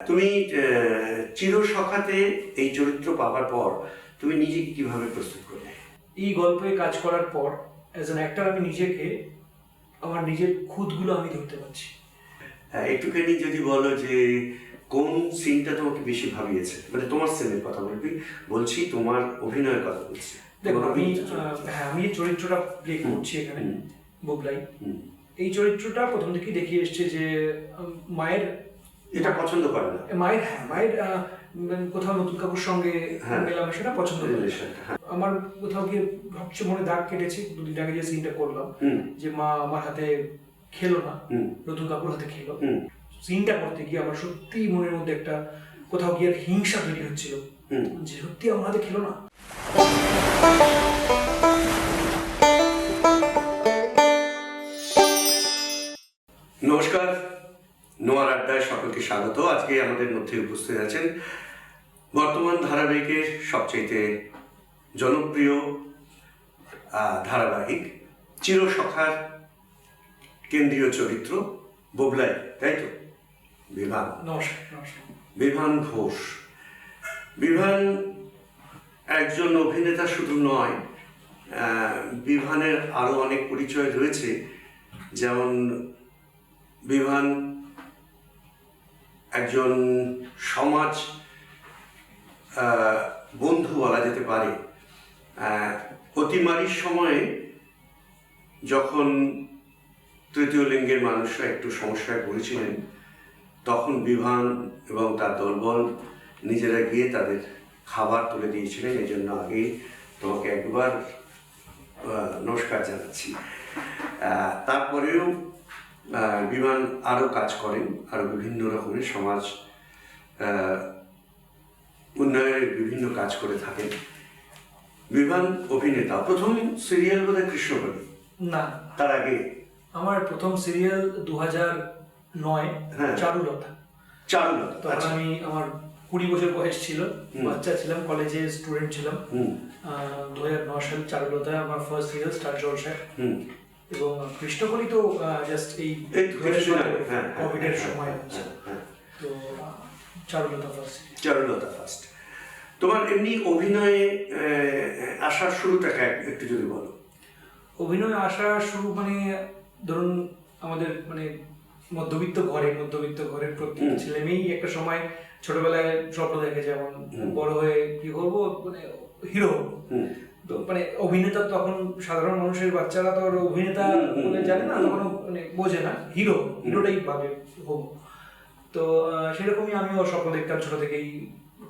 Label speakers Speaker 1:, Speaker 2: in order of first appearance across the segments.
Speaker 1: তুমি আহ, চিরসখাতে এই চরিত্র পাওয়ার পর তুমি নিজেকে কীভাবে প্রস্তুত করলে?
Speaker 2: এই গল্পে কাজ করার পর অ্যাজ অ্যান অ্যাক্টর আমি নিজেকে আমার নিজের খুঁতগুলো আমি ধরতে পারছি।
Speaker 1: হ্যাঁ, একটুখানি যদি বলো যে কোন সিনটা তোমাকে বেশি ভাবিয়েছে? মানে তোমার সিনের কথা বলবি বলছি তোমার অভিনয়ের কথা বলছি।
Speaker 2: দেখো আমি হ্যাঁ আমি এই চরিত্রটা প্লে করছি এখানে। বুবলাই। এই চরিত্রটা প্রথম থেকেই দেখিয়ে এসছে যে মায়ের
Speaker 1: এটা পছন্দ করে না।
Speaker 2: মায়ের হ্যাঁ মায়ের কোথাও নতুন কাকুর সঙ্গে
Speaker 1: হ্যাঁ।
Speaker 2: মেলামেশাটা পছন্দ করে
Speaker 1: হ্যাঁ।
Speaker 2: আমার কোথাও গিয়ে সবচেয়ে মনে দাগ কেটেছে দুদিন আগে যে সিনটা করলাম যে মা আমার হাতে খেলো না নতুন কাকুর হাতে খেলো। সিনটা করতে গিয়ে আমার সত্যি মনের মধ্যে একটা কোথাও গিয়ে হিংসা তৈরি হচ্ছিল যে সত্যি আমার হাতে খেলো না।
Speaker 1: নোয়ার আড্ডায় সকলকে স্বাগত। আজকে আমাদের মধ্যে উপস্থিত আছেন বর্তমান ধারাবাহিকের সবচাইতে জনপ্রিয় ধারাবাহিক চিরসখার কেন্দ্রীয় চরিত্র বোবলাই তাই তো? বিভান। বিভান ঘোষ। বিভান একজন অভিনেতা শুধু নয় আহ, বিভানের আরও অনেক পরিচয় রয়েছে। যেমন বিভান একজন সমাজ বন্ধু বলা যেতে পারে। অতিমারির সময়ে যখন তৃতীয় লিঙ্গের মানুষরা একটু সমস্যায় পড়েছিলেন, তখন বিভান এবং তার দলবল নিজেরা গিয়ে তাদের খাবার তুলে দিয়েছিলেন। এই জন্য আগে তোমাকে একবার নমস্কার জানাচ্ছি। তারপরেও বিমান আরও কাজ করেন আরও বিভিন্ন রকমের সমাজ উন্নয়নের বিভিন্ন কাজ করে থাকেন বিমান অভিনেতা প্রথম সিরিয়াল বোধ হয় কৃষ্ণকলি
Speaker 2: না।
Speaker 1: তার আগে?
Speaker 2: আমার প্রথম সিরিয়াল দু হাজার নয়
Speaker 1: হ্যাঁ।
Speaker 2: চারুলতা।
Speaker 1: চারুলতা
Speaker 2: তখন
Speaker 1: আচ্ছা।
Speaker 2: আমি আমার কুড়ি বছর বয়স ছিল বাচ্চা ছিলাম কলেজে স্টুডেন্ট ছিলাম।
Speaker 1: হুম।
Speaker 2: দু হাজার নয় সাল চারুলতায় আমার ফার্স্ট সিরিয়াল স্টার জলসায়। এবং কৃষ্ণকলি তো জাস্ট এই
Speaker 1: আগে, হ্যাঁ, হ্যাঁ,
Speaker 2: কোভিডের
Speaker 1: হ্যাঁ,
Speaker 2: সময়। তো চারুলতা ফার্স্ট
Speaker 1: চারুলতা ফার্স্ট তোমার এমনি অভিনয়ে আসার শুরুটাকে একটু যদি বলো।
Speaker 2: অভিনয় আসা শুরু মানে ধরুন আমাদের মানে মধ্যবিত্ত ঘরে মধ্যবিত্ত ঘরের প্রত্যেক ছেলে মেয়েই একটা সময় ছোটবেলায় স্বপ্ন দেখে যেমন বড় হয়ে কি করব মানে হিরো তো মানে অভিনেতা তখন সাধারণ মানুষের বাচ্চারা তো অভিনেতা
Speaker 1: হুম, হুম,
Speaker 2: বলে জানে না তখন মানে বোঝে না হিরো হিরোটাই ভাবে হব তো সেরকমই আমিও স্বপ্ন দেখতাম ছোট থেকেই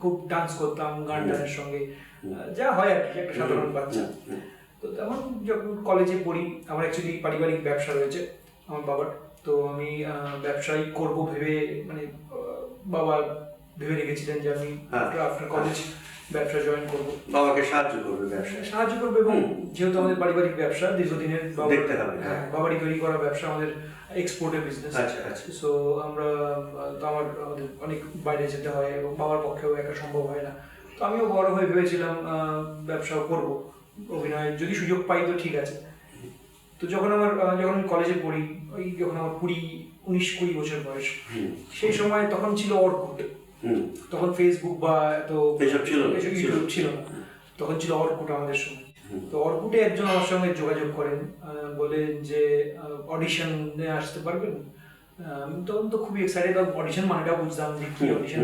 Speaker 2: খুব ডান্স করতাম গান টানের সঙ্গে যা হয় আর কি একটা সাধারণ বাচ্চা। তো তখন যখন কলেজে পড়ি আমার অ্যাকচুয়ালি পারিবারিক ব্যবসা রয়েছে আমার বাবার। তো আমি ব্যবসায়ী করব ভেবে মানে বাবা ভেবে রেখেছিলেন যে আমি
Speaker 1: হ্যাঁ।
Speaker 2: আফটার কলেজ ব্যবসা জয়েন করব।
Speaker 1: বাবাকে সাহায্য করবে ব্যবসায়
Speaker 2: সাহায্য করবে এবং যেহেতু আমাদের পারিবারিক ব্যবসা দীর্ঘদিনের
Speaker 1: দেখতে হবে, হ্যাঁ।
Speaker 2: হ্যাঁ বাবারই তৈরি করা ব্যবসা আমাদের এক্সপোর্টের বিজনেস
Speaker 1: আচ্ছা, আচ্ছা।
Speaker 2: সো আমরা তো আমার আমাদের অনেক বাইরে যেতে হয় এবং বাবার পক্ষেও একা সম্ভব হয় না। তো আমিও বড় হয়ে ভেবেছিলাম ব্যবসা করব। অভিনয় যদি সুযোগ পাই তো ঠিক আছে। তো যখন আমার যখন আমি কলেজে পড়ি ওই যখন আমার কুড়ি উনিশ কুড়ি বছর বয়স সেই সময় তখন ছিল অর্কুট তখন ফেসবুক বা এত
Speaker 1: এসব ছিল না, ছিল।
Speaker 2: ইউটিউব। ছিল না। তখন ছিল অর্কুট আমাদের সময় তো অর্কুটে একজন আমার সঙ্গে যোগাযোগ করেন বলেন যে অডিশনে আসতে পারবেন? তখন তো খুবই এক্সাইটেড অডিশন মানেটা বুঝতাম যে কি অডিশন।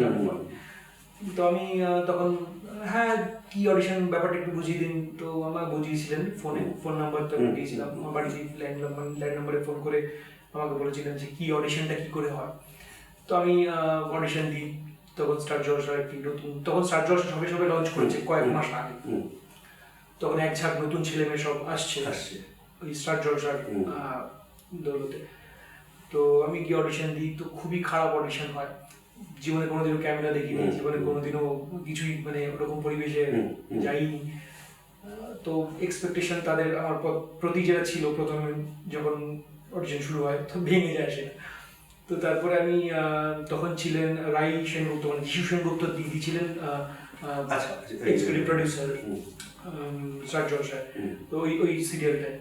Speaker 2: তো আমি তখন হ্যাঁ কি অডিশন ব্যাপারটা একটু বুঝিয়ে দিন। তো আমাকে বুঝিয়েছিলেন ফোনে ফোন নাম্বার তো দিয়েছিলাম। আমার বাড়িতে ল্যান্ড নাম্বার ল্যান্ড নাম্বারে ফোন করে আমাকে বলেছিলেন যে কি অডিশনটা কি করে হয়। তো আমি অডিশন দিই। তখন স্টার জলসা একটি নতুন তখন স্টার জলসা সবে সবে লঞ্চ করেছে কয়েক মাস আগে। তখন এক ঝাঁক নতুন ছেলে মেয়ে সব আসছে।
Speaker 1: আসছে।
Speaker 2: ওই স্টার জলসার। দৌলতে। তো আমি গিয়ে অডিশন দিই তো খুবই খারাপ অডিশন হয়। জীবনে কোনোদিনও ক্যামেরা দেখিনি জীবনে কোনোদিনও কিছুই মানে ওরকম পরিবেশে। যাইনি। তো এক্সপেকটেশন তাদের আমার প্রতি যেটা ছিল প্রথমে যখন অডিশন শুরু হয় তো ভেঙে যায় সেটা। তো তারপরে আমি তখন ছিলেন রাই সেনগুপ্ত মানে যিশু সেনগুপ্ত দিদি ছিলেন
Speaker 1: আচ্ছা,
Speaker 2: এক্সিকিউটিভ প্রডিউসার
Speaker 1: হুম।
Speaker 2: স্টার জলসায়
Speaker 1: হুম।
Speaker 2: তো ওই ওই সিরিয়ালটায়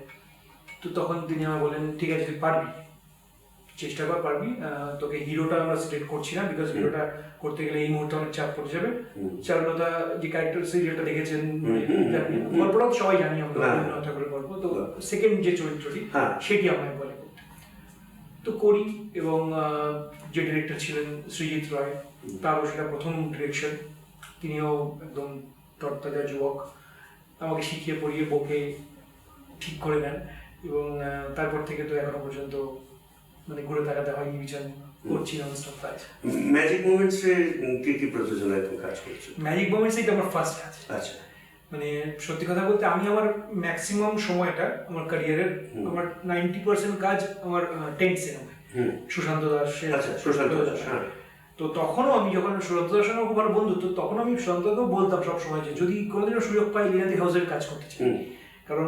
Speaker 2: তো তখন তিনি আমাকে বলেন ঠিক আছে তুই পারবি। চেষ্টা কর পারবি। তোকে হিরোটা আমরা সিলেক্ট করছি না বিকজ হিরোটা করতে গেলে এই মুহূর্তে অনেক চাপ পড়ে যাবে। চারুলতা যে ক্যারেক্টার সিরিয়ালটা দেখেছেন তো সবাই জানি আমরা
Speaker 1: হ্যাঁ।
Speaker 2: ঠাকুরের গল্প তো সেকেন্ড যে চরিত্রটি
Speaker 1: হ্যাঁ।
Speaker 2: সেটি আমায় বলে। তো করি এবং যে ডিরেক্টর ছিলেন সৃজিৎ রয় তারও সেটা প্রথম ডিরেকশন তিনিও একদম তরতাজা যুবক। আমাকে শিখিয়ে পড়িয়ে বকে ঠিক করে নেন এবং তারপর থেকে তো এখনও পর্যন্ত মানে ঘুরে তাকাতে হয়নি বিচার করছি নন স্টপ কাজ
Speaker 1: ম্যাজিক মুভমেন্টসে কি কি প্রযোজনায় তুমি কাজ করছ?
Speaker 2: ম্যাজিক মোমেন্টস এটা আমার ফার্স্ট কাজ।
Speaker 1: আচ্ছা।
Speaker 2: মানে সত্যি কথা বলতে আমি আমার ম্যাক্সিমাম সময়টা আমার ক্যারিয়ারের আমার নাইনটি পার্সেন্ট কাজ আমার টেন্ট সিনেমায় সুশান্ত দাসের
Speaker 1: আচ্ছা সুশান্ত দাস হ্যাঁ।
Speaker 2: তো তখনও আমি যখন সুশান্ত দাসের সঙ্গে খুব ভালো বন্ধুত্ব তখন আমি সুশান্তকেও বলতাম সব সময় যে যদি কোনোদিনও সুযোগ পাই লীনাদি হাউসের কাজ করতে চাই। কারণ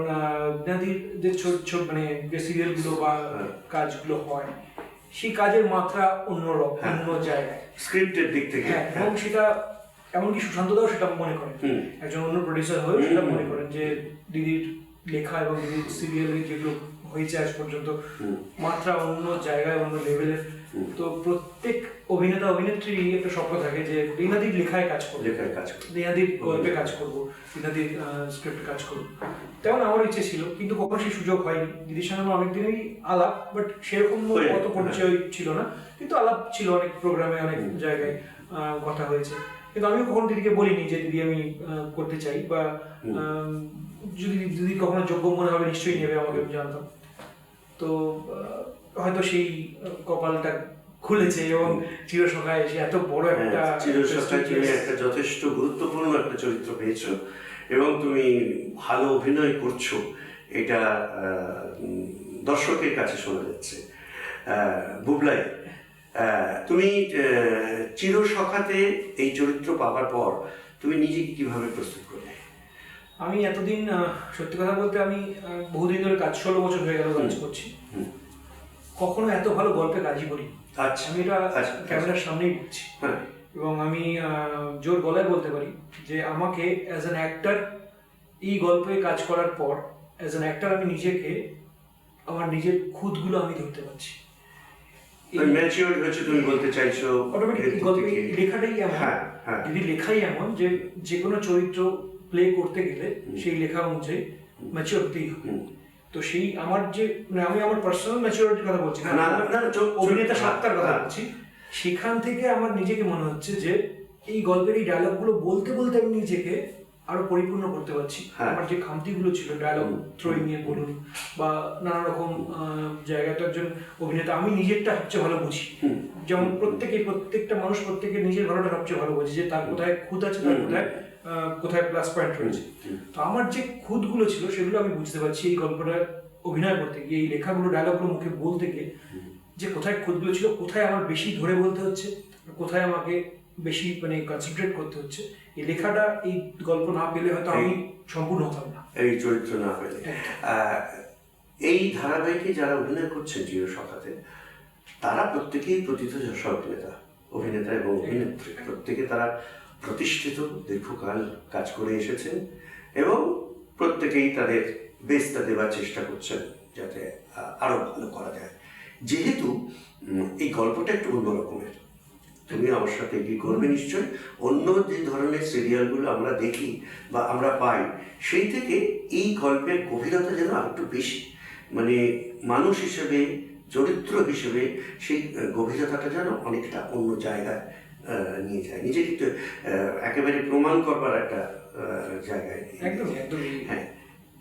Speaker 2: লীনাদির যে ছোট ছোট মানে যে সিরিয়ালগুলো বা
Speaker 1: হ্যাঁ।
Speaker 2: কাজগুলো হয় সেই কাজের মাত্রা অন্যরকম
Speaker 1: হ্যাঁ।
Speaker 2: অন্য জায়গায়।
Speaker 1: স্ক্রিপ্টের দিক থেকে।
Speaker 2: হ্যাঁ এবং সেটা এমনকি সুশান্ত দাও সেটা মনে করেন। একজন অন্য প্রডিউসার হয়েও সেটা মনে করেন যে দিদির লেখা এবং দিদির সিরিয়ালে যেগুলো হয়েছে আজ পর্যন্ত মাত্রা অন্য জায়গায় অন্য লেভেলের তো প্রত্যেক অভিনেতা অভিনেত্রী একটা স্বপ্ন থাকে যে রিনাদির লেখায় কাজ করব।
Speaker 1: লেখায় কাজ করে
Speaker 2: রিনাদির গল্পে কাজ করব রিনাদির স্ক্রিপ্টে কাজ করব। তেমন আমার ইচ্ছে ছিল কিন্তু কখনো সেই সুযোগ হয়নি। দিদির সঙ্গে আমার অনেকদিনই আলাপ বাট সেরকম কত পরিচয় ছিল না। কিন্তু আলাপ ছিল অনেক প্রোগ্রামে অনেক জায়গায় কথা হয়েছে। কিন্তু আমি কখনো দিদিকে বলিনি যে দিদি আমি করতে চাই বা যদি দিদি কখনো যোগ্য মনে হবে নিশ্চয়ই নেবে আমাকে আমি জানতাম। তো হয়তো সেই কপালটা খুলেছে এবং চিরসখায় এসে এত বড় একটা
Speaker 1: হ্যাঁ, তুমি একটা যথেষ্ট গুরুত্বপূর্ণ একটা চরিত্র পেয়েছ এবং তুমি ভালো অভিনয় করছ এটা দর্শকের কাছে শোনা যাচ্ছে। বুবলাই তুমি চিরসখাতে এই চরিত্র পাওয়ার পর তুমি নিজেকে কীভাবে প্রস্তুত করলে?
Speaker 2: আমি এতদিন সত্যি কথা বলতে আমি বহুদিন ধরে কাজ ষোলো বছর হয়ে গেল কাজ করছি। কখনো এত ভালো গল্পে কাজই করি
Speaker 1: আচ্ছা।
Speaker 2: আমি এটা
Speaker 1: আচ্ছা,
Speaker 2: ক্যামেরার সামনেই বলছি।
Speaker 1: হ্যাঁ।
Speaker 2: এবং আমি জোর গলায় বলতে পারি যে আমাকে অ্যাজ অ্যান অ্যাক্টার এই গল্পে কাজ করার পর অ্যাজ অ্যান অ্যাক্টার আমি নিজেকে আমার নিজের খুদগুলো আমি ধরতে পারছি।
Speaker 1: ম্যাচিওর হচ্ছে তুমি বলতে চাইছো
Speaker 2: অটোমেটিক লেখাটাই এমন
Speaker 1: হ্যাঁ হ্যাঁ।
Speaker 2: যদি লেখাই এমন যে যে কোনো চরিত্র প্লে করতে গেলে সেই লেখা অনুযায়ী ম্যাচিওর হতেই হবে। তো সেই আমার যে মানে আমি আমার পার্সোনাল ম্যাচিওরিটির কথা বলছি না
Speaker 1: না,
Speaker 2: অভিনেতা সত্তার কথা। বলছি। সেখান থেকে আমার নিজেকে মনে হচ্ছে যে এই গল্পের এই ডায়লগগুলো বলতে বলতে আমি নিজেকে আরও পরিপূর্ণ করতে পারছি।
Speaker 1: হ্যাঁ।
Speaker 2: আমার যে খামতিগুলো ছিল ডায়লগ। থ্রোয়িং নিয়ে বলুন বা নানা রকম জায়গায় তো একজন অভিনেতা আমি নিজেরটা সবচেয়ে ভালো বুঝি। যেমন প্রত্যেকে প্রত্যেকটা মানুষ প্রত্যেকে নিজের ভালোটা সবচেয়ে ভালো বোঝে যে তার কোথায় খুঁত আছে তার কোথায় কোথায় প্লাস পয়েন্ট রয়েছে। তো আমার যে খুঁতগুলো ছিল সেগুলো আমি বুঝতে পারছি এই গল্পটা অভিনয় করতে গিয়ে এই লেখাগুলো ডায়লগগুলো মুখে বলতে গিয়ে যে কোথায় খুঁতগুলো ছিল কোথায় আমার বেশি ধরে বলতে হচ্ছে কোথায় আমাকে বেশি মানে কনসেন্ট্রেট করতে হচ্ছে। এই লেখাটা এই গল্প না পেলে হয়তো আমি সম্পূর্ণ হতাম না।
Speaker 1: এই চরিত্র না পেলে। এই ধারাবাহিকে যারা অভিনয় করছেন জিও সখাতে তারা প্রত্যেকেই প্রথিত যশা অভিনেতা অভিনেতা এবং অভিনেত্রী। প্রত্যেকে তারা প্রতিষ্ঠিত দীর্ঘকাল কাজ করে এসেছেন এবং প্রত্যেকেই তাদের বেস্টটা দেওয়ার চেষ্টা করছেন যাতে আহ, আরও ভালো করা যায়। যেহেতু এই গল্পটা একটু অন্য রকমের। তুমি আমার সাথে কি করবে নিশ্চয়? অন্য যে ধরনের সিরিয়ালগুলো আমরা দেখি বা আমরা পাই সেই থেকে এই গল্পের গভীরতা যেন আরেকটু বেশি। মানে মানুষ হিসেবে চরিত্র হিসেবে সেই গভীরতাটা যেন অনেকটা অন্য জায়গায় নিয়ে যায়। নিজেকে তো একেবারে প্রমাণ করবার একটা জায়গায় হ্যাঁ।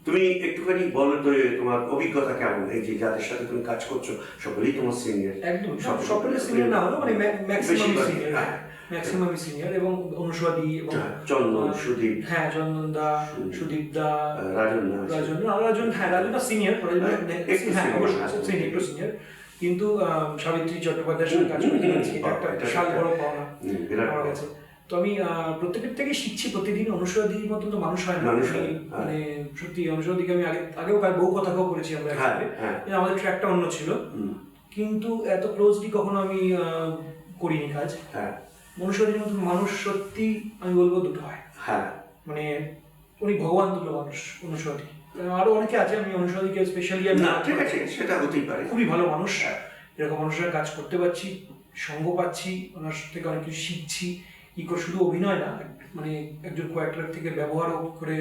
Speaker 1: তুমি একটুখানি বলো তো তোমার অভিজ্ঞতা কেমন? এই যে যাদের সাথে তুমি কাজ করছ সকলেই তোমার সিনিয়র
Speaker 2: একদম সব সকলের সিনিয়র না হলো মানে ম্যাক্সিমাম সিনিয়র
Speaker 1: হ্যাঁ।
Speaker 2: ম্যাক্সিমাম সিনিয়র এবং অনুস্বাদী এবং
Speaker 1: চন্দন
Speaker 2: আহ,
Speaker 1: সুদীপ।
Speaker 2: হ্যাঁ চন্দন দা সুদীপ। দা
Speaker 1: রাজন না
Speaker 2: রাজন রাজন হ্যাঁ রাজন দা সিনিয়র
Speaker 1: হ্যাঁ, একটু
Speaker 2: হ্যাঁ অবশ্যই
Speaker 1: হ্যাঁ।
Speaker 2: senior, একটু সিনিয়র কিন্তু সাবিত্রী চট্টোপাধ্যায়ের সঙ্গে কাজ
Speaker 1: বাহ,
Speaker 2: একটা বিশাল বড় পাওনা আমার
Speaker 1: পাওনা।
Speaker 2: কাছে। তো আমি প্রত্যেকের থেকে শিখছি প্রতিদিন অনুসরাদির মতন তো মানুষ হয় না।
Speaker 1: মানুষ হয়।
Speaker 2: মানে সত্যি অনুসরাদিকে আমি আগে আগেও বহু কথা করেছি আমরা
Speaker 1: হ্যাঁ, হ্যাঁ।
Speaker 2: কিন্তু আমাদের ট্র্যাকটা অন্য ছিল। কিন্তু এত ক্লোজলি কখনো আমি করিনি কাজ।
Speaker 1: হ্যাঁ।
Speaker 2: মনুষ্যদের মতন মানুষ সত্যি আমি বলব দুটো হয়।
Speaker 1: হ্যাঁ।
Speaker 2: মানে উনি ভগবান তুল্য মানুষ অনুসরী আরও অনেকে আছে আমি অনুসরীকে স্পেশালি
Speaker 1: না ঠিক আছে সেটা হতেই পারে।
Speaker 2: খুবই ভালো মানুষ। এরকম মানুষের কাজ করতে পারছি সঙ্গ পাচ্ছি ওনার থেকে অনেক কিছু শিখছি। কি করে শুধু অভিনয় না মানে একজন কোয়াক্টার থেকে ব্যবহারও করে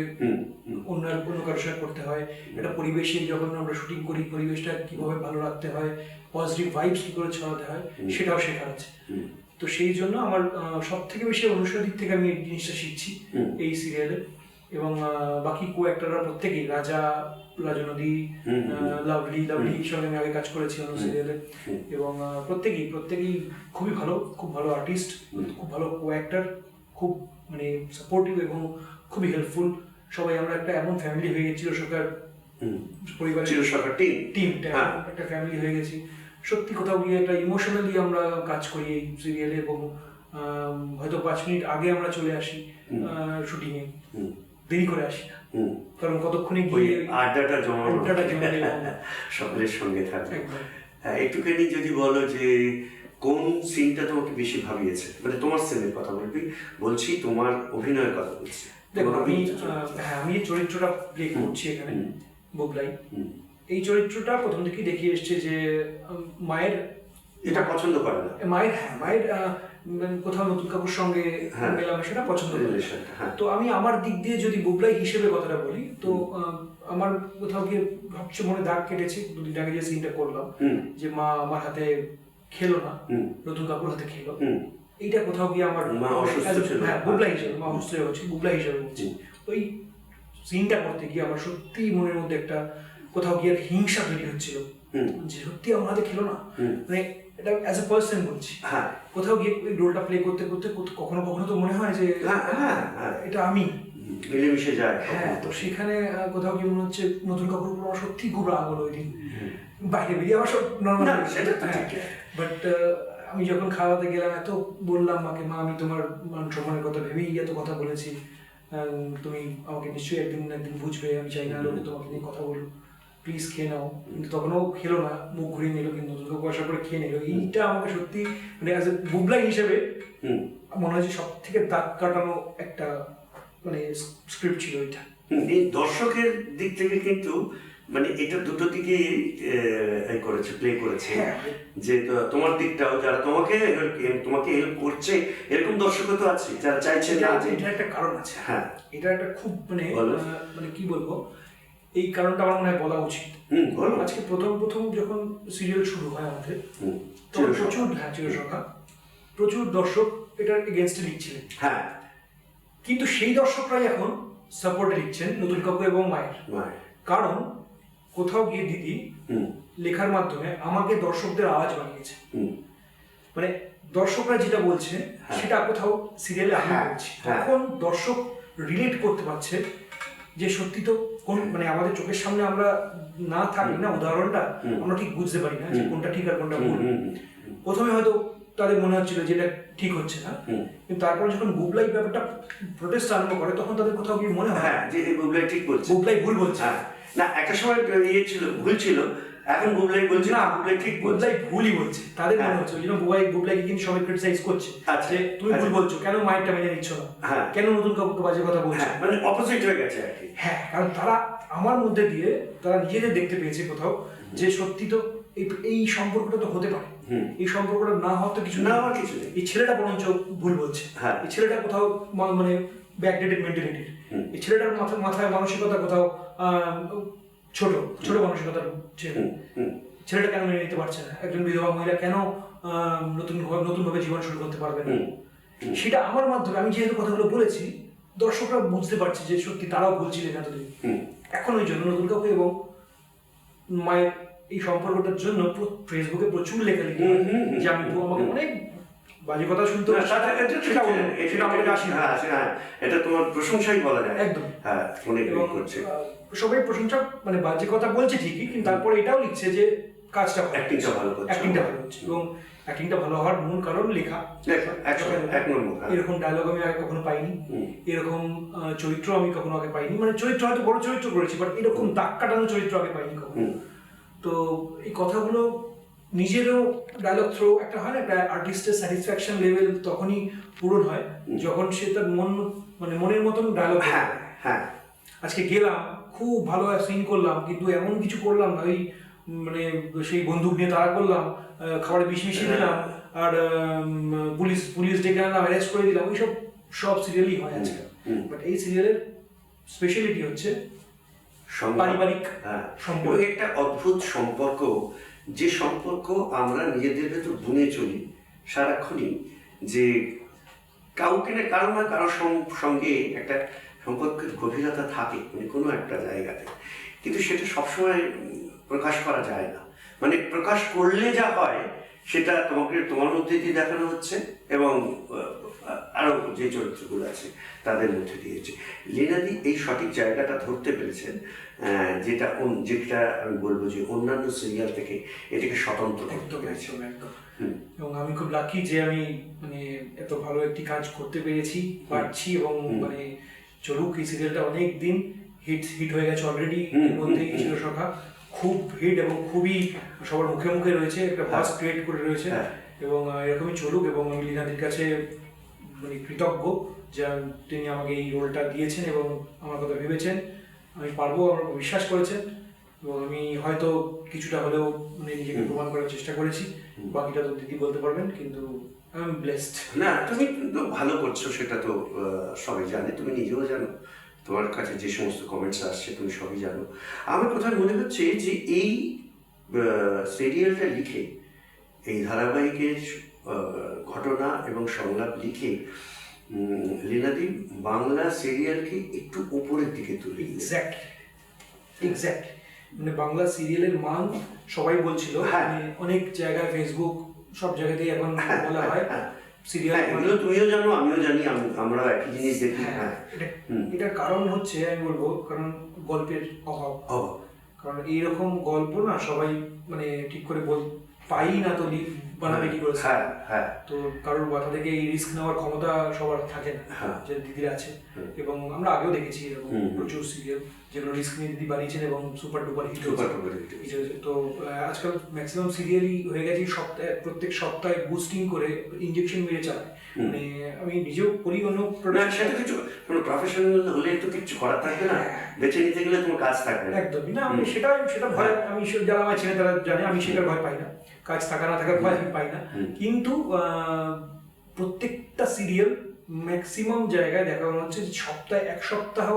Speaker 2: অন্য অন্য কারোর সঙ্গে করতে হয়। একটা পরিবেশে যখন আমরা শুটিং করি পরিবেশটা কীভাবে ভালো রাখতে হয় পজিটিভ ভাইবস কি করে ছড়াতে হয় সেটাও শেখার আছে। তো সেই জন্য আমার সব থেকে বেশি অনুষ্ঠের দিক থেকে আমি এই জিনিসটা শিখছি এই সিরিয়ালে এবং বাকি কো অ্যাক্টররা প্রত্যেকেই রাজা রাজনদী
Speaker 1: হুম, হুম।
Speaker 2: লাভলি লাভলির সঙ্গে আমি আগে কাজ করেছি অন্য সিরিয়ালে এবং প্রত্যেকেই প্রত্যেকেই খুবই ভালো খুব ভালো আর্টিস্ট খুব ভালো কো অ্যাক্টর খুব মানে সাপোর্টিভ এবং খুবই হেল্পফুল সবাই আমরা একটা এমন ফ্যামিলি হয়ে গেছিল সরকার
Speaker 1: চির সরকার টিম
Speaker 2: টিমটা
Speaker 1: হ্যাঁ।
Speaker 2: একটা ফ্যামিলি হয়ে গেছি। সত্যি কোথাও গিয়ে একটা ইমোশনালি আমরা কাজ করি এই সিরিয়ালে এবং হয়তো পাঁচ মিনিট আগে আমরা চলে আসি শুটিংয়ে দেরি করে আসি না। কারণ কতক্ষণে গিয়ে
Speaker 1: আড্ডাটা জমানো
Speaker 2: আড্ডাটা এবং-
Speaker 1: সকলের সঙ্গে থাকবে হ্যাঁ, একটুখানি যদি বলো যে কোন সিনটা তোমাকে বেশি ভাবিয়েছে? মানে তোমার সিনের কথা বলবি বলছি তোমার অভিনয়ের কথা বলছি।
Speaker 2: দেখো আমি হ্যাঁ আমি এই চরিত্রটা প্লে করছি এখানে। বুবলাই এই চরিত্রটা প্রথম থেকেই দেখিয়ে এসছে যে মায়ের
Speaker 1: এটা পছন্দ করে না।
Speaker 2: মায়ের হ্যাঁ মায়ের কোথাও নতুন কাকুর সঙ্গে
Speaker 1: হ্যাঁ।
Speaker 2: মেলামেশাটা পছন্দ করে
Speaker 1: হ্যাঁ।
Speaker 2: তো আমি আমার দিক দিয়ে যদি বুবলাই হিসেবে কথাটা বলি তো আমার কোথাও গিয়ে সবচেয়ে মনে দাগ কেটেছে দুদিন আগে যে সিনটা করলাম যে মা আমার হাতে খেলো না নতুন কাকুর হাতে খেলো। এইটা কোথাও গিয়ে আমার
Speaker 1: মা অসুস্থ ছিল।
Speaker 2: হ্যাঁ বুবলাই হিসেবে মা অসুস্থ হয়ে হচ্ছে বুবলাই হিসেবে বলছি। ওই সিনটা করতে গিয়ে আমার সত্যি মনের মধ্যে একটা কোথাও গিয়ে একটা হিংসা তৈরি হচ্ছিল। যে সত্যি আমার হাতে খেলো না? মানে এটা অ্যাজ এ পার্সন বলছি।
Speaker 1: হ্যাঁ।
Speaker 2: কোথাও গিয়ে ওই রোলটা প্লে করতে করতে কখনো কখনো তো মনে হয় যে
Speaker 1: হ্যাঁ, হ্যাঁ।
Speaker 2: এটা আমি।
Speaker 1: মিলেমিশে যায়
Speaker 2: হ্যাঁ তো সেখানে কোথাও গিয়ে মনে হচ্ছে নতুন কাপড় উপর আমার সত্যি খুব রাগ হলো ওই দিন। বাইরে বেরিয়ে আবার সব নর্মাল
Speaker 1: সেটা তো।
Speaker 2: বাট আমি যখন খাওয়াতে গেলাম এত বললাম মাকে মা আমি তোমার মান সম্মানের কথা ভেবেই এত কথা বলেছি। তুমি আমাকে নিশ্চয়ই একদিন একদিন বুঝবে আমি চাই না লোকে তোমাকে নিয়ে কথা বলব প্লিজ খেয়ে নাও। কিন্তু তখনও খেলো না মুখ ঘুরিয়ে নিল কিন্তু দুটো পয়সা করে খেয়ে নিল। এইটা আমাকে সত্যি মানে অ্যাজ এ বুবলাই হিসেবে মনে হয় যে সব থেকে দাগ কাটানো একটা মানে স্ক্রিপ্ট ছিল এটা।
Speaker 1: এই দর্শকের দিক থেকে কিন্তু মানে এটা দুটো এই করেছে প্লে করেছে।
Speaker 2: হ্যাঁ।
Speaker 1: যে তোমার দিকটাও যারা তোমাকে তোমাকে হেল্প করছে এরকম দর্শকও তো আছে যারা চাইছে না
Speaker 2: এটা একটা কারণ আছে।
Speaker 1: হ্যাঁ।
Speaker 2: এটা একটা খুব মানে। মানে কি বলব? এই কারণটা আমার মনে হয় বলা উচিত। আজকে প্রথম প্রথম যখন সিরিয়াল শুরু হয় আমাদের তখন প্রচুর হ্যাঁ চিরসখা প্রচুর দর্শক এটার এগেনস্টে লিখছিলেন।
Speaker 1: হ্যাঁ।
Speaker 2: কিন্তু সেই দর্শকরাই এখন সাপোর্টে লিখছেন নতুন কাকু এবং মায়ের। কারণ কোথাও গিয়ে দিদি লেখার মাধ্যমে আমাকে দর্শকদের আওয়াজ বানিয়েছে
Speaker 1: হুম।
Speaker 2: মানে দর্শকরা যেটা বলছে
Speaker 1: হ্যাঁ।
Speaker 2: সেটা কোথাও সিরিয়ালে আমি
Speaker 1: হ্যাঁ,
Speaker 2: বলছি।
Speaker 1: হ্যাঁ।
Speaker 2: তখন দর্শক রিলেট করতে পারছে যে সত্যি তো কোন মানে আমাদের চোখের সামনে আমরা না থাকি না উদাহরণটা আমরা ঠিক বুঝতে পারি না যে কোনটা ঠিক আর কোনটা ভুল। প্রথমে হয়তো তাদের মনে হচ্ছিল যে এটা ঠিক হচ্ছে না। কিন্তু তারপরে যখন বুবলাই ব্যাপারটা প্রোটেস্ট আরম্ভ করে তখন তাদের কোথাও গিয়ে মনে হয়
Speaker 1: হ্যাঁ যে এই বুবলাই ঠিক বলছে।
Speaker 2: বুবলাই ভুল বলছে।
Speaker 1: হ্যাঁ। না একটা সময় ইয়ে ছিল ভুল ছিল। এখন বুবলাই বলছে না বুবলাই ঠিক
Speaker 2: বুবলাই ভুলই বলছে তাদের মনে
Speaker 1: হ্যাঁ।
Speaker 2: হচ্ছে ওই জন্য বুবলাই বুবলাইকে কিন্তু সবাই ক্রিটিসাইজ করছে
Speaker 1: আচ্ছা,
Speaker 2: তুমি ভুল
Speaker 1: আচ্ছা।
Speaker 2: বলছো কেন মায়েরটা মেনে নিচ্ছ না
Speaker 1: হ্যাঁ।
Speaker 2: কেন নতুন কাকুকে বাজে কথা বলছো
Speaker 1: হ্যাঁ মানে অপোজিট হয়ে গেছে আর কি
Speaker 2: হ্যাঁ কারণ তারা আমার মধ্যে দিয়ে তারা নিজেদের দেখতে পেয়েছে কোথাও যে সত্যি তো এই এই সম্পর্কটা তো হতে পারে এই সম্পর্কটা না হওয়ার তো কিছু
Speaker 1: না। হওয়ার কিছু নেই।
Speaker 2: এই ছেলেটা বরঞ্চ ভুল বলছে
Speaker 1: হ্যাঁ।
Speaker 2: এই ছেলেটা কোথাও মানে ব্যাকডেটেড মেন্টালিটির এই ছেলেটার মাথায় মাথায় মানসিকতা কোথাও ছোট ছোট মানসিকতার ছেলে ছেলেটা কেন মেনে নিতে পারছে না? একজন বিধবা মহিলা কেন নতুন নতুন ভাবে জীবন শুরু করতে পারবে না। সেটা আমার মাধ্যমে আমি যেহেতু কথাগুলো বলেছি দর্শকরা বুঝতে পারছে যে সত্যি তারাও বলছিলেন এতদিন। এখন ওই জন্য নতুন কাকু এবং মায়ের এই সম্পর্কটার জন্য ফেসবুকে প্রচুর লেখালেখি যে আমি আমাকে অনেক বাজে কথা শুনতে
Speaker 1: সাথে সাথে
Speaker 2: সেটা
Speaker 1: এটা-
Speaker 2: সেটা আমাকে আসি
Speaker 1: হ্যাঁ, হ্যাঁ, এটা তোমার প্রশংসাই বলা যায়।
Speaker 2: একদম।
Speaker 1: হ্যাঁ অনেক করছে।
Speaker 2: সবাই প্রশংসা মানে বাজে কথা বলছে ঠিকই কিন্তু তারপরে এটাও লিখছে যে কাজটা ভালো
Speaker 1: ভালো করছে।
Speaker 2: অ্যাক্টিংটা ভালো হচ্ছে এবং অ্যাক্টিংটা ভালো হওয়ার মূল কারণ লেখা।
Speaker 1: হ্যাঁ।
Speaker 2: এরকম ডায়লগ আমি আগে কখনো পাইনি। এরকম চরিত্র আমি কখনো আগে পাইনি। মানে চরিত্র হয়তো বড় চরিত্র করেছি বাট এরকম দাগ কাটানো চরিত্র আগে পাইনি কখনো। তো এই কথাগুলো নিজেরও ডায়লগ থ্রো একটা হয় না আর্টিস্টের স্যাটিসফ্যাকশন লেভেল তখনই পূরণ হয় যখন সে তার মন মানে মনের মতন ডায়লগ
Speaker 1: হ্যাঁ হ্যাঁ।
Speaker 2: আজকে গেলাম খুব ভালো সিন করলাম কিন্তু এমন কিছু করলাম না ওই মানে সেই বন্দুক নিয়ে তাড়া করলাম খাবারে বিষ মিশিয়ে দিলাম আর পুলিশ পুলিশ ডেকে আনলাম অ্যারেস্ট করে দিলাম ওইসব সব সিরিয়ালই হয় আজকাল। বাট এই সিরিয়ালের স্পেশালিটি হচ্ছে পারিবারিক
Speaker 1: হ্যাঁ।
Speaker 2: সম্পর্ক।
Speaker 1: একটা অদ্ভুত সম্পর্ক যে সম্পর্ক আমরা নিজেদের ভেতর বুনে চলি সারাক্ষণই, যে কাউকে না কারও না কারোর সং- সঙ্গে একটা সম্পর্কের গভীরতা থাকে মানে কোনো একটা জায়গাতে। কিন্তু সেটা সবসময় প্রকাশ করা যায় না। মানে প্রকাশ করলে যা হয় সেটা তোমাকে তোমার মধ্যে দিয়ে দেখানো হচ্ছে এবং আহ, আরও যে চরিত্রগুলো আছে তাদের মধ্যে দিয়েছে। লীনাদি এই সঠিক জায়গাটা ধরতে পেরেছেন যেটা যেটা আমি বলব যে অন্যান্য সিরিয়াল থেকে এটাকে স্বতন্ত্র করতে পেরেছে।
Speaker 2: এবং আমি খুব লাকি যে আমি মানে এত ভালো একটি কাজ করতে পেরেছি পারছি এবং মানে চলুক এই সিরিয়ালটা অনেক দিন হিট হিট হয়ে গেছে অলরেডি এর মধ্যেই ছিল সখা খুব হিট এবং খুবই সবার মুখে মুখে রয়েছে একটা বাস
Speaker 1: হ্যাঁ।
Speaker 2: ক্রিয়েট করে রয়েছে।
Speaker 1: হ্যাঁ।
Speaker 2: এবং এরকমই চলুক এবং আমি লীনাদির কাছে মানে কৃতজ্ঞ যে তিনি আমাকে এই রোলটা দিয়েছেন এবং আমার কথা ভেবেছেন। আমি পারব আমার বিশ্বাস করেছেন এবং আমি হয়তো কিছুটা হলেও মানে নিজেকে। প্রমাণ করার চেষ্টা করেছি। বাকিটা তো দিদি বলতে পারবেন কিন্তু আই এম ব্লেসড
Speaker 1: না তুমি তো ভালো করছ সেটা তো সবাই জানে তুমি নিজেও জানো। তোমার কাছে যে সমস্ত কমেন্টস আসছে তুমি সবই জানো। আমার কোথায় মনে হচ্ছে যে এই সিরিয়ালটা লিখে এই ধারাবাহিকের ঘটনা এবং সংলাপ লিখে লীনাদি বাংলা সিরিয়ালকে একটু উপরের দিকে তুলে
Speaker 2: এক্স্যাক্ট এক্স্যাক্ট মানে বাংলা সিরিয়ালের মান সবাই বলছিল।
Speaker 1: হ্যাঁ।
Speaker 2: মানে অনেক জায়গায় ফেসবুক সব জায়গাতেই এখন বলা হয়
Speaker 1: হ্যাঁ।
Speaker 2: সিরিয়াল
Speaker 1: হ্যাঁ এগুলো তুমিও জানো আমিও জানি আম- আমরা একই জিনিস দেখি। হ্যাঁ
Speaker 2: এটা- এটার কারণ হচ্ছে আমি বলব কারণ গল্পের অভাব।
Speaker 1: ও
Speaker 2: কারণ এইরকম গল্প না সবাই মানে ঠিক করে বল পাই না তো বানাবে কি করে?
Speaker 1: হ্যাঁ হ্যাঁ।
Speaker 2: তো কারোর মাথা থেকে এই রিস্ক নেওয়ার ক্ষমতা সবার থাকে না
Speaker 1: হ্যাঁ।
Speaker 2: যে দিদির আছে। এবং আমরা আগেও দেখেছি এরকম প্রচুর সিরিয়াল যেগুলো রিস্ক নিয়ে দিদি বানিয়েছেন এবং super duper hit
Speaker 1: super duper হয়েছে।
Speaker 2: তো আজকাল ম্যাক্সিমাম সিরিয়ালই হয়ে গেছে সপ্তাহে প্রত্যেক সপ্তাহে বুস্টিং করে ইনজেকশন মেরে চালায়। মানে আমি নিজেও করি অন্য
Speaker 1: না সেটা কিছু কোনো প্রফেশনাল হলে তো কিছু করার থাকবে না। বেছে নিতে গেলে তোমার কাজ থাকবে
Speaker 2: একদমই। না আমি সেটা সেটা ভয় আমি যারা আমার ছেলে তারা জানে আমি সেটার ভয় পাই না। কাজ থাকা না থাকার ভয় আমি পাই না। কিন্তু প্রত্যেকটা সিরিয়াল ম্যাক্সিমাম জায়গায় দেখানো হচ্ছে যে সপ্তাহে এক সপ্তাহ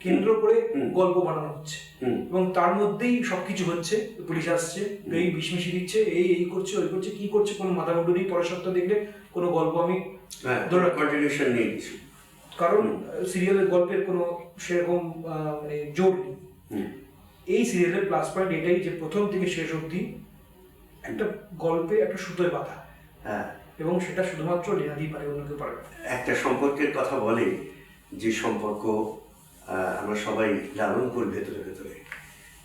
Speaker 2: কেন্দ্র করে গল্প বানানো হচ্ছে। এবং তার মধ্যেই সবকিছু হচ্ছে। পুলিশ আসছে এই বিষ দিচ্ছে এই এই করছে ওই করছে কি করছে কোনো মাথা মুন্ডু নেই পরের সপ্তাহ দেখলে কোনো গল্প আমি
Speaker 1: হ্যাঁ কন্টিনিউশন নিয়ে কিছু
Speaker 2: কারণ সিরিয়ালের গল্পের কোনো সেরকম মানে জোর নেই। এই সিরিয়ালের প্লাস পয়েন্ট এটাই যে প্রথম থেকে শেষ অবধি একটা গল্পে একটা সুতোয় বাঁধা।
Speaker 1: হ্যাঁ।
Speaker 2: এবং সেটা শুধুমাত্র লেনাদি পারে অন্য কেউ পারবে না।
Speaker 1: একটা সম্পর্কের কথা বলে যে সম্পর্ক আমরা সবাই লালন করি ভেতরে ভেতরে।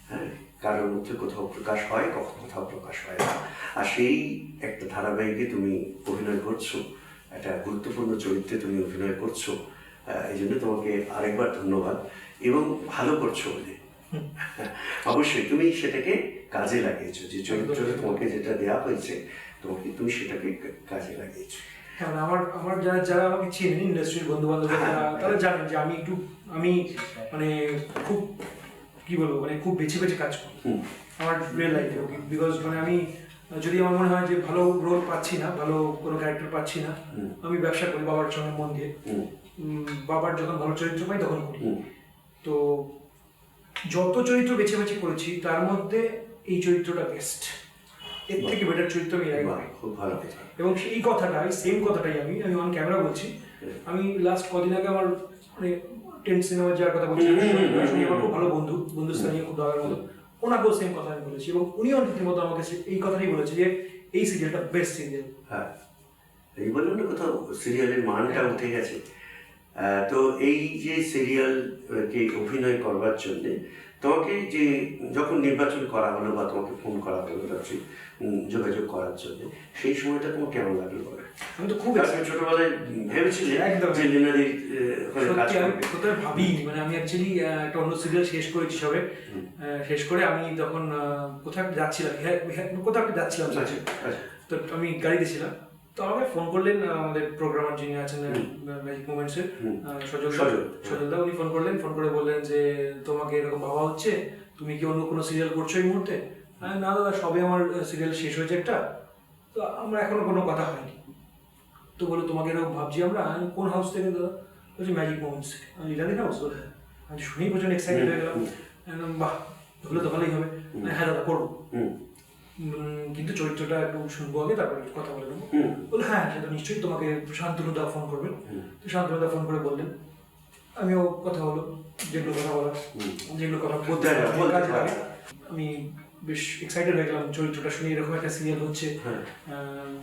Speaker 1: হ্যাঁ কারোর মধ্যে কোথাও প্রকাশ হয় কখন কোথাও প্রকাশ হয় না। আর সেই একটা ধারাবাহিকে তুমি অভিনয় করছ একটা গুরুত্বপূর্ণ চরিত্রে তুমি অভিনয় করছ এই জন্য তোমাকে আরেকবার ধন্যবাদ। এবং ভালো করছ বলে। অবশ্যই তুমি সেটাকে কাজে লাগিয়েছো যে চরিত্রটা তোমাকে যেটা দেওয়া হয়েছে তোমাকে তুমি সেটাকে কাজে লাগিয়েছো।
Speaker 2: হ্যাঁ মানে আমার আমার যারা যারা আমাকে চেনেন ইন্ডাস্ট্রির বন্ধু বান্ধব
Speaker 1: হ্যাঁ।
Speaker 2: তারা জানেন যে আমি একটু আমি মানে খুব কি বলব মানে খুব বেছে বেছে কাজ করি। আমার রিয়েল লাইফে বিকজ মানে আমি যদি আমার মনে হয় যে ভালো রোল পাচ্ছি না ভালো কোনো ক্যারেক্টার পাচ্ছি না আমি ব্যবসা করি বাবার সঙ্গে মন দিয়ে। বাবার যখন ভালো চরিত্র পাই তখন করি। তো যত চরিত্র বেছে বেছে করেছি তার মধ্যে এই চরিত্রটা বেস্ট এর থেকে বেটার চরিত্র আমি এর আগে
Speaker 1: খুব ভালো
Speaker 2: এবং সেই কথাটাই সেম কথাটাই আমি আমি অন ক্যামেরা বলছি। আমি লাস্ট কদিন আগে আমার মানে টেন্ট সিনেমা যার কথা বলছি। আমার খুব ভালো বন্ধু বন্ধু স্থানীয় খুব দাদার মতো ওনাকেও সেম কথা আমি বলেছি এবং উনিও রীতিমতো আমাকে এই কথাটাই বলেছে যে এই সিরিয়ালটা বেস্ট সিরিয়াল
Speaker 1: হ্যাঁ। এই বললাম না কোথাও সিরিয়ালের মানটা উঠে গেছে। তো এই যে সিরিয়াল কে অভিনয় করবার জন্য তোমাকে যে যখন নির্বাচন করা হলো বা তোমাকে ফোন করা হলো ভাবছি যোগাযোগ করার জন্য সেই সময়টা তোমার কেমন লাগল
Speaker 2: আমি তো খুব
Speaker 1: ছোটবেলায় ভেবেছিলে
Speaker 2: একদম।
Speaker 1: যে
Speaker 2: আমি কোথায় ভাবি মানে আমি অ্যাকচুয়ালি একটা অন্য সিরিয়াল শেষ করেছি সবে। শেষ করে আমি তখন কোথাও যাচ্ছিলাম হ্যাঁ, হ্যাঁ, কোথাও একটা যাচ্ছিলাম
Speaker 1: আচ্ছা, আচ্ছা।
Speaker 2: তো আমি গাড়িতে ছিলাম। তো আমাকে ফোন করলেন আমাদের প্রোগ্রামার যিনি আছেন। ম্যাজিক মুভমেন্টসের। সজল
Speaker 1: সজল।
Speaker 2: সজলদা উনি ফোন করলেন ফোন করে বললেন যে তোমাকে এরকম ভাবা হচ্ছে? তুমি কি অন্য কোনো সিরিয়াল করছ এই মুহূর্তে? না দাদা সবে আমার সিরিয়াল শেষ হয়েছে একটা। তো আমরা এখনও কোনো কথা হয়নি। তো বলো তোমাকে এরকম ভাবছি আমরা? কোন হাউস থেকে দাদা? বলছি ম্যাজিক মোমেন্টস থেকে। আমি ইরানি হাউস বলে আমি শুনেই প্রচণ্ড এক্সাইটেড হয়ে গেলাম। বাহ হলে তো ভালোই হবে। হ্যাঁ দাদা করব। কিন্তু চরিত্রটা একটু শুনব আগে তারপরে কথা বলে নেব।
Speaker 1: হুম।
Speaker 2: বলে হ্যাঁ সেটা নিশ্চয়ই তোমাকে শান্তনুদা ফোন করবেন। তো শান্তনুদা ফোন করে বললেন। আমিও কথা হলো যেগুলো কথা বলার যেগুলো কথা বলতে কাজে লাগে। আমি বেশ এক্সাইটেড হয়ে গেলাম চরিত্রটা শুনে এরকম একটা সিরিয়াল হচ্ছে
Speaker 1: হ্যাঁ।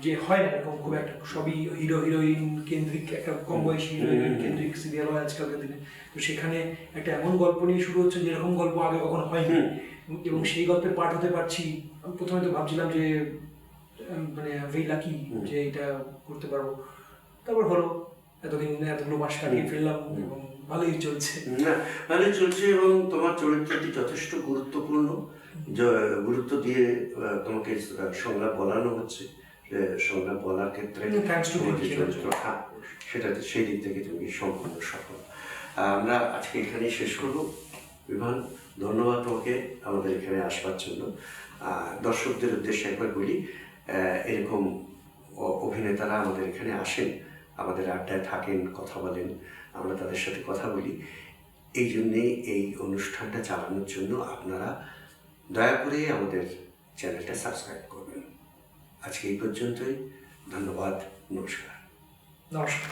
Speaker 2: যে হয় না এরকম খুব একটা। সবই হিরো হিরোইন কেন্দ্রিক একটা কম বয়সী হিরোইন কেন্দ্রিক সিরিয়াল হয় আজকালকার দিনে। তো সেখানে একটা এমন গল্প নিয়ে শুরু হচ্ছে যেরকম গল্প আগে কখনো হয়নি। এবং সেই গল্পের পাঠ হতে পারছি প্রথমে তো ভাবছিলাম যে মানে ভেরি লাকি যে এটা করতে পারব। তারপর হলো এতদিন এতগুলো মাস কাটিয়ে। ফেললাম এবং ভালোই চলছে।
Speaker 1: না ভালো চলছে এবং তোমার চরিত্রটি যথেষ্ট গুরুত্বপূর্ণ। গুরুত্ব দিয়ে তোমাকে সংলাপ বলানো হচ্ছে। সংলাপ বলার ক্ষেত্রে
Speaker 2: সেটা
Speaker 1: হ্যাঁ সেটা সেই দিক থেকে তুমি সম্পূর্ণ সফল। আমরা আজকে এখানেই শেষ করব। বিমান ধন্যবাদ তোমাকে আমাদের এখানে আসবার জন্য। দর্শকদের উদ্দেশ্যে একবার বলি এরকম অভিনেতারা আমাদের এখানে আসেন, আমাদের আড্ডায় থাকেন, কথা বলেন, আমরা তাদের সাথে কথা বলি। এই জন্যে এই অনুষ্ঠানটা চালানোর জন্য আপনারা দয়া করে আমাদের চ্যানেলটা সাবস্ক্রাইব করবেন। আজকে এই পর্যন্তই, ধন্যবাদ, নমস্কার।
Speaker 2: নমস্কার।